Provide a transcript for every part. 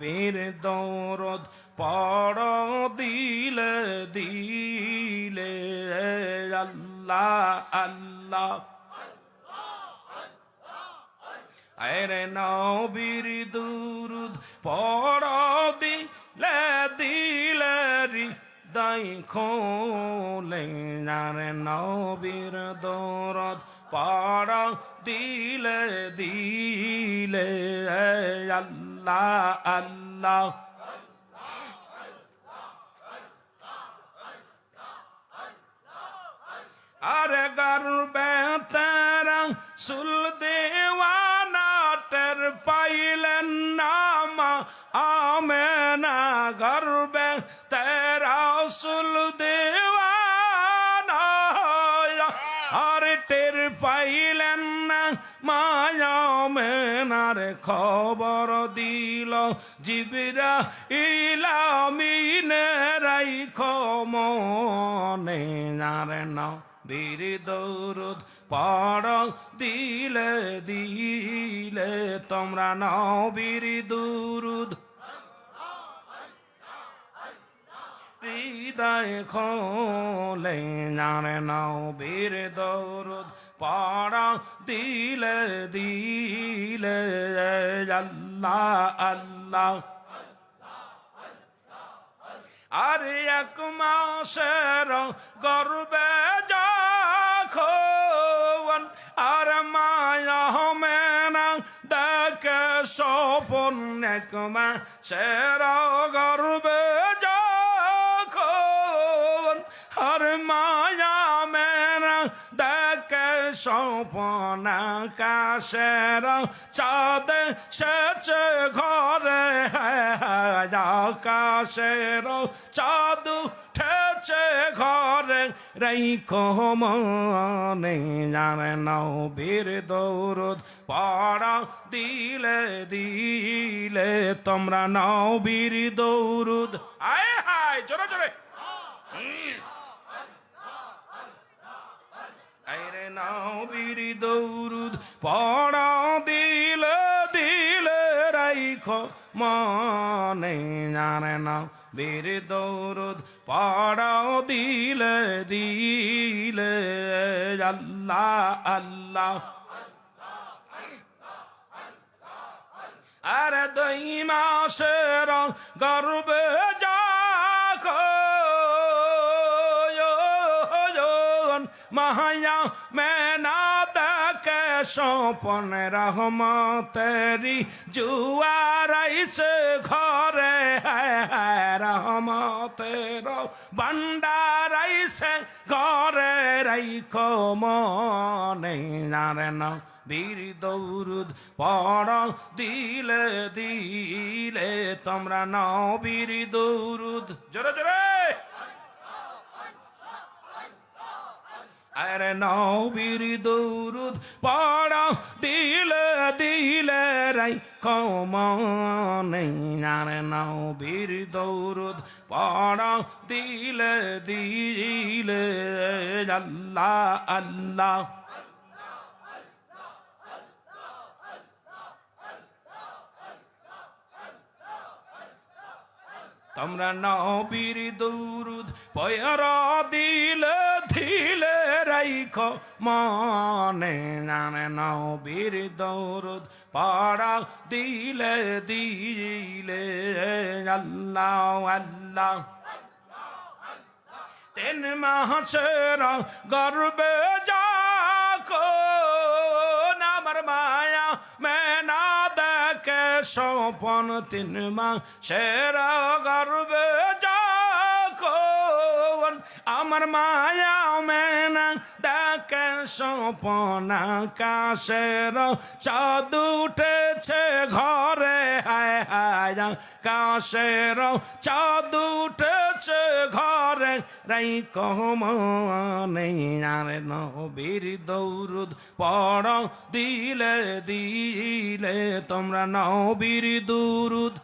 বীর দৌরদ পড় দিলে দিলে। আল্লাহ আল্লাহ। আরে নবীর দুরুদ পড় দিলে দিলে রি দাই খোলে। আরে নবীর দৌরদ পড় দিলে দিলে। আল্লাহ আল্লাহ আরে গর্বে তেরা সুল দেওয়ানা টের পাইলেন নাম আমেনা গর্বে তেরা সুল দেওয়ানা আর টের পাইলেন না মায়া মেনার খবর জিবিরা ইলামিনে রাই খমনে নারে না বীর দৌরুদ পড়, দিলে দিলে তোমরা নাও বীর দুরুদ। হৃদয় খোলে জানে নাও বীর দৌরুদ পড়া, দিলে দিলে আল্লাহ আল্লাহ। আর এক মাসের গর্বে যখন আর মায়া মেনা দেখে সপন এক মাসের গর্বে দেখে সপন আকাশের চাঁদ সেচে ঘরে আকাশের চাঁদ উঠেছে ঘরে। রেখো মনে জানে বীর দৌরদ পড়া দিলে দিলে তোমরা নাও বীর দৌরুদ। আয় হায় জোরে জোরে। আইরে নাও বীর দৌরুদ পড়া দিল দিল রাইখ মনে জানে না বীর দৌরুদ পড়া দিল দিল আল্লাহ আল্লাহ আর মাসের গর্বে মেনা সপন রহমতেরি জুয়ারাইছে ঘরে রহমতের বন্ডারাইছে ঘরে, রাইখ মনে নারে না বীর দৌরুদ পড়, দিলে দিলে তোমরা নাও দৌরুদ। জোরে জোরে! আরে নাও বীর দৌরুদ পড়, দিলে দিলে রাই কমনে। আরে নাও বীর দৌরুদ পড়, দিলে দিলে আল্লাহ আল্লাহ। তোমরা নবীর দৌরুদ পয়র ধীলে রাইখ মনে জানে নবীর দৌরুদ পড়া দিলে দিলে আল্লাহ আল্লাহ। তিন মাসের গর্বে যাকো আমার মায়া মেনা দেখে সপন তিন মাসের গর্বে যাকো। আমার মায়া মেনা সপন কাশের চাঁদ উঠেছে ঘরে, হায় হায় কাশের চাঁদ উঠেছে ঘরে। রাই কমনে আর নবীর দৌরুদ পড়, দিলে দিলে তোমরা নবীর দুরুদ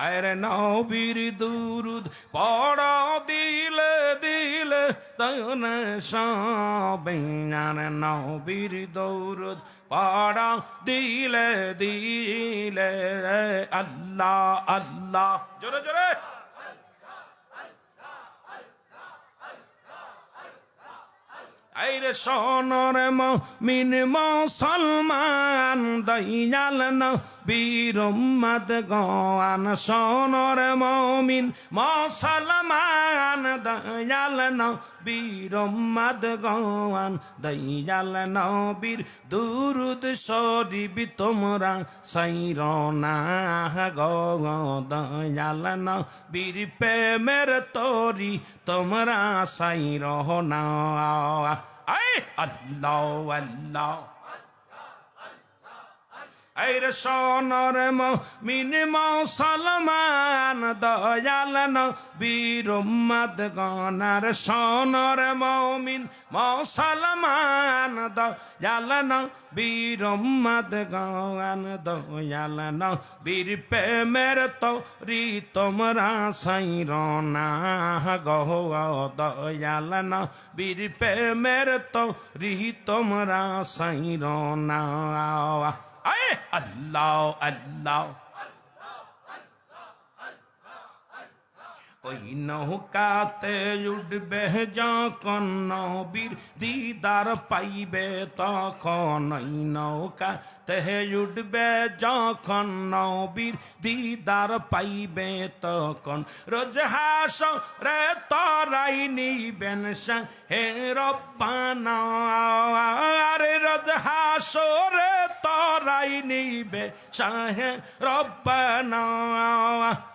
আরে নবীর দুরুদ পড়া দিলে দিলে তন সবিনার নবীর দৌরুদ পড়া দিলে দিলে আল্লাহ আল্লাহ। জোরে জোরে। আইরে সোনর মিন মুসলমান, দয়াল নবীর উম্মত গান সোনর মমিন মুসলমান, দয়াল নবীর উম্মত গান দয়াল নবীর দুরুদ শরীফ তোমরা সাইরনা গো, দয়াল নবীর প্রেমের তরি তোমরা সাইরনা আই আল্লাহ আল্লাহ আইরে সোনর মিন মুসলমান দয়াল নবীর উম্মত গনার সোনর মমিন মুসলমান দয়াল নবীর উম্মত গান দয়াল নবীর প্রেমের তরি তোমরা সাইরনা গহ দয়াল নবীর প্রেমের তরি তোমরা সাইরনা আয়, আল্লাহ আল্লাহ। ওই নৌকাতে উঠবে যখন নবীর দিদার পাইবে, তখন ওই নৌকাতে উঠবে যখন নবীর দিদার পাইবে, তখন রোজ হাস রে তরাই নিবেন হে রব্বানা। আরে রোজ হাস রে তরাই নিবে শাহে রব্বানা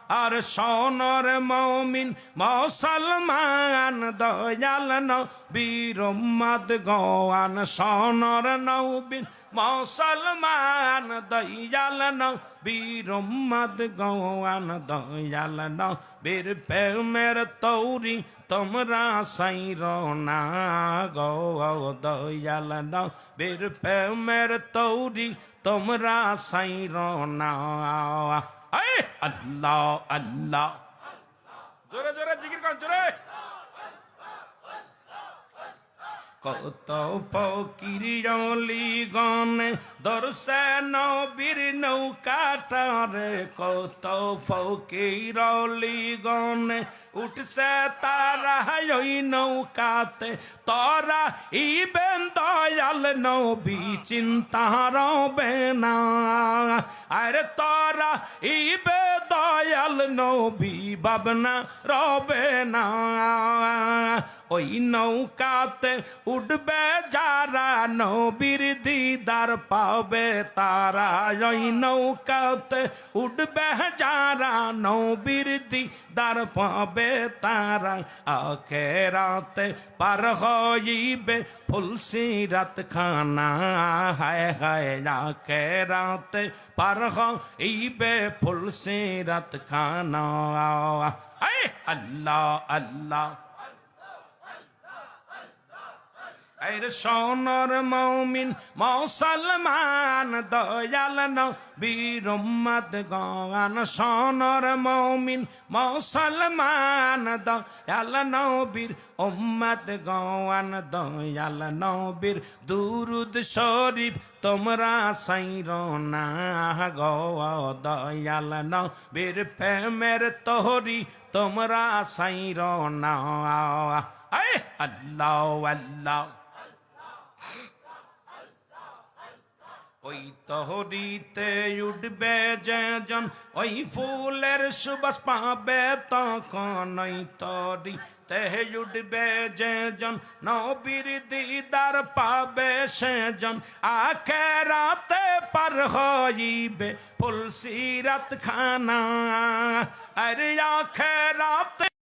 আর সোনর মমিন, মুসলমান দয়াল নবীর উম্মত গোয়ান, সোনর নবীন, মুসলমান দয়াল নবীর উম্মত গোয়ান, দয়াল নবীর প্রেমের তৌরি, তোমরা সাইর না গো দয়াল নবীর প্রেমের তৌরি, তোমরা সাইর না। আয় আল্লাহ আল্লাহ। জোরে জোরে, জিকির কর, জোরে। কত ফকিরিয়লি গনে দর্শে নবীর নৌকাটারে। কত ফকিরলি গনে উঠছে তারা ওই নৌকাতে। তরা ইবেন দয়াল নবী, চিন্তা রবে না। আরে তরা ইবে দয়াল নবী বাবনা রবে না। ওই নৌকাতে উঠবে যারা নবীর দিদার পাবে তারা। ওই নৌকাতে উঠবে যারা নবীর দিদার পাবে তারা আখেরাতে পার হইবে। ফুলসিরাত খানা, হায় হায় আখেরাতে পার হইবে। ফুলসিরাত খানা আয় আল্লাহ আল্লাহ। এর সোনর মৌমিন, মুসলমান, দয়াল নবীর উম্মত গান সোনর মৌমিন, মুসলমান, দয়াল নবীর উম্মত গান দয়াল নবীর দুরুদ শরীফ, তোমরা সাইর না গো, দয়াল নবীর প্রেমের তোহরি, তোমরা সাইর না। আল্লাহ আল্লাহ। ওই তহরিতে উঠবে যেজন, ওই ফুলের সুবাস পাবে তখন ওই তরি তে উঠবে যেজন, নবীর দিদার পাবে সেজন। আখে রাতে পার হইবে ফুলসিরাত খানা আরে আখে রাতে